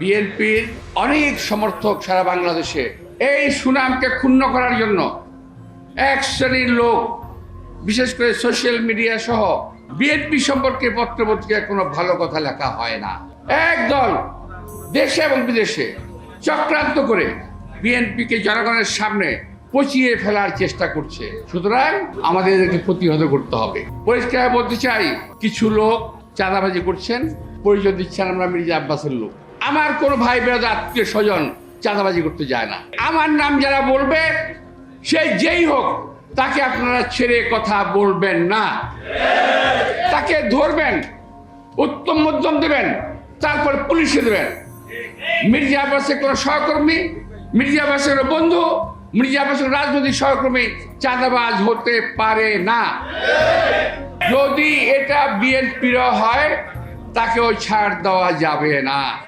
বিএনপির অনেক সমর্থক সারা বাংলাদেশে এই সুনামকে ক্ষুণ্ণ করার জন্য এক শ্রেণির লোক, বিশেষ করে সোশ্যাল মিডিয়া সহ বিএনপি সম্পর্কে পত্রপত্রিকায় কোনো ভালো কথা লেখা হয় না। একদল দেশে এবং বিদেশে চক্রান্ত করে বিএনপিকে জনগণের সামনে পচিয়ে ফেলার চেষ্টা করছে। সুতরাং আমাদের এদেরকে প্রতিহত করতে হবে। পরিষ্কার বলতে চাই, কিছু লোক চাঁদাবাজি করছেন, পরিচয় দিচ্ছেন আমরা মির্জা আব্বাসের লোক। আমার কোনো ভাই বেরোদ আত্মীয় স্বজন চাঁদাবাজি করতে যায় না। আমার নাম যারা বলবে, সে যেই হোক, তাকে আপনারা ছেড়ে কথা বলবেন না। তাকে ধরবেন, উত্তম মধ্যম দেবেন, তারপর পুলিশে দেবেন। মির্জা আব্বাসের কোনো সহকর্মী, মির্জা আব্বাসের বন্ধু, মির্জা আব্বাসের রাজনৈতিক সহকর্মী চাঁদাবাজ হতে পারে না। যদি এটা বিএনপির হয় তাকেও ছাড় দেওয়া যাবে না।